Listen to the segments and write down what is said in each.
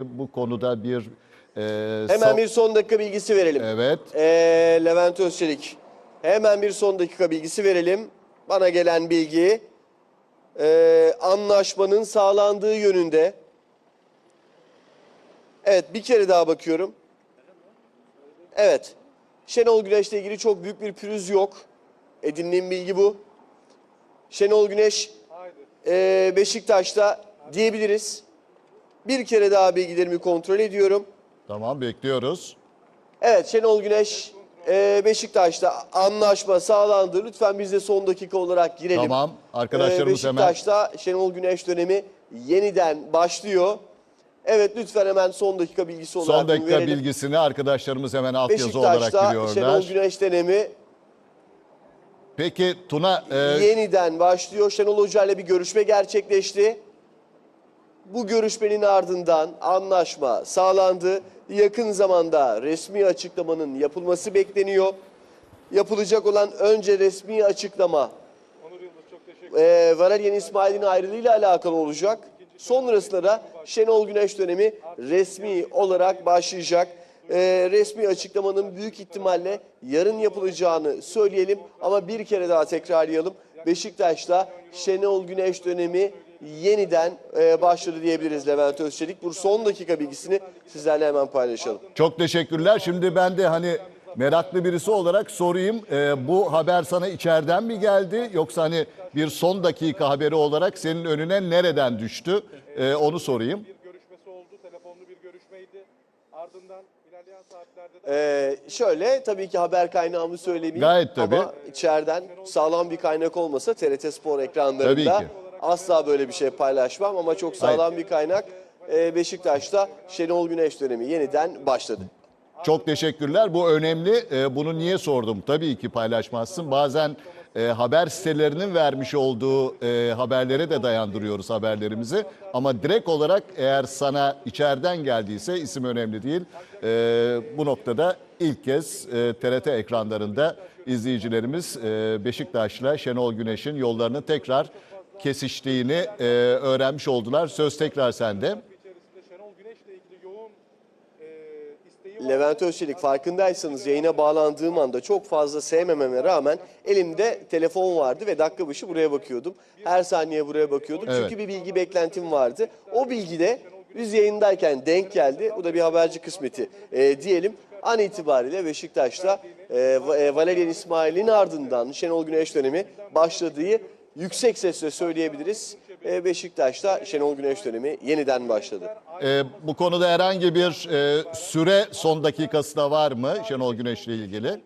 bu konuda bir e, Hemen bir son dakika bilgisi verelim. Evet. Ee, Levent Özçelik. Hemen bir son dakika bilgisi verelim. Bana gelen bilgi ee, anlaşmanın sağlandığı yönünde. Evet bir kere daha bakıyorum. Evet. Şenol Güneş'le ilgili çok büyük bir pürüz yok. Edindiğim bilgi bu. Şenol Güneş ee, Beşiktaş'ta diyebiliriz. Bir kere daha bilgilerimi kontrol ediyorum. Tamam bekliyoruz. Evet Şenol Güneş e, Beşiktaş'ta anlaşma sağlandı. Lütfen biz de son dakika olarak girelim. Tamam. Arkadaşlarımız E, hemen Beşiktaş'ta Şenol Güneş dönemi yeniden başlıyor. Evet lütfen hemen son dakika bilgisi olarak son bunu dakika verelim. bilgisini arkadaşlarımız hemen altyazı olarak Beşiktaş'ta giriyorlar. Şenol Güneş dönemi Peki Tuna e, yeniden başlıyor. Şenol Hoca ile bir görüşme gerçekleşti. Bu görüşmenin ardından anlaşma sağlandı. Yakın zamanda resmi açıklamanın yapılması bekleniyor. Yapılacak olan önce resmi açıklama e, Valerian İsmail'in ayrılığıyla alakalı olacak. Sonrasında da Şenol Güneş dönemi resmi olarak başlayacak. E, resmi açıklamanın büyük ihtimalle yarın yapılacağını söyleyelim ama bir kere daha tekrarlayalım. Beşiktaş'ta Şenol Güneş dönemi yeniden e, başladı diyebiliriz Levent Özçelik. Bu son dakika bilgisini sizlerle hemen paylaşalım. çok teşekkürler. Şimdi ben de hani meraklı birisi olarak sorayım. E, bu haber sana içeriden mi geldi yoksa hani bir son dakika haberi olarak senin önüne nereden düştü? E, onu sorayım. bir görüşmesi oldu. Telefonlu bir görüşmeydi. Ardından ilerleyen saatlerde de Ee, şöyle tabii ki haber kaynağımı söylemeyeyim. Gayet tabii. Ama içeriden sağlam bir kaynak olmasa TRT Spor ekranlarında Tabii ki. Asla böyle bir şey paylaşmam ama çok sağlam bir kaynak. Ee, Beşiktaş'ta Şenol Güneş dönemi yeniden başladı. Çok teşekkürler. Bu önemli. Ee, Bunu niye sordum? Tabii ki paylaşmazsın. Bazen e, haber sitelerinin vermiş olduğu e, haberlere de dayandırıyoruz haberlerimizi. Ama direkt olarak eğer sana içeriden geldiyse isim önemli değil. Ee, bu noktada ilk kez e, TRT ekranlarında izleyicilerimiz e, Beşiktaş'la Şenol Güneş'in yollarını tekrar kesiştiğini e, öğrenmiş oldular. Söz tekrar sende. Levent Özçelik farkındaysanız yayına bağlandığım anda çok fazla sevmememe rağmen elimde telefon vardı ve dakika başı buraya bakıyordum. Her saniye buraya bakıyordum. Evet. Çünkü bir bilgi beklentim vardı. O bilgi de biz yayındayken denk geldi. Bu da bir haberci kısmeti e, diyelim. An itibariyle Beşiktaş'ta e, e, Valerian İsmail'in ardından Şenol Güneş dönemi başladığı yüksek sesle söyleyebiliriz. E, Beşiktaş'ta Şenol Güneş dönemi yeniden başladı. Ee, bu konuda herhangi bir e, süre son dakikası da var mı Şenol Güneş'le ilgili?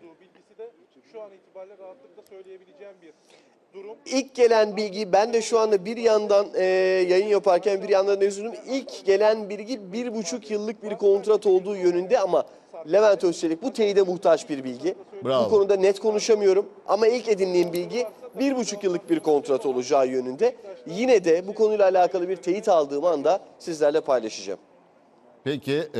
İlk gelen bilgi ben de şu anda bir yandan e, yayın yaparken bir yandan da üzüldüm. İlk gelen bilgi bir buçuk yıllık bir kontrat olduğu yönünde ama Levent Özçelik bu teyide muhtaç bir bilgi. Bravo. Bu konuda net konuşamıyorum ama ilk edindiğim bilgi bir buçuk yıllık bir kontrat olacağı yönünde. Yine de bu konuyla alakalı bir teyit aldığım anda sizlerle paylaşacağım. Peki. e,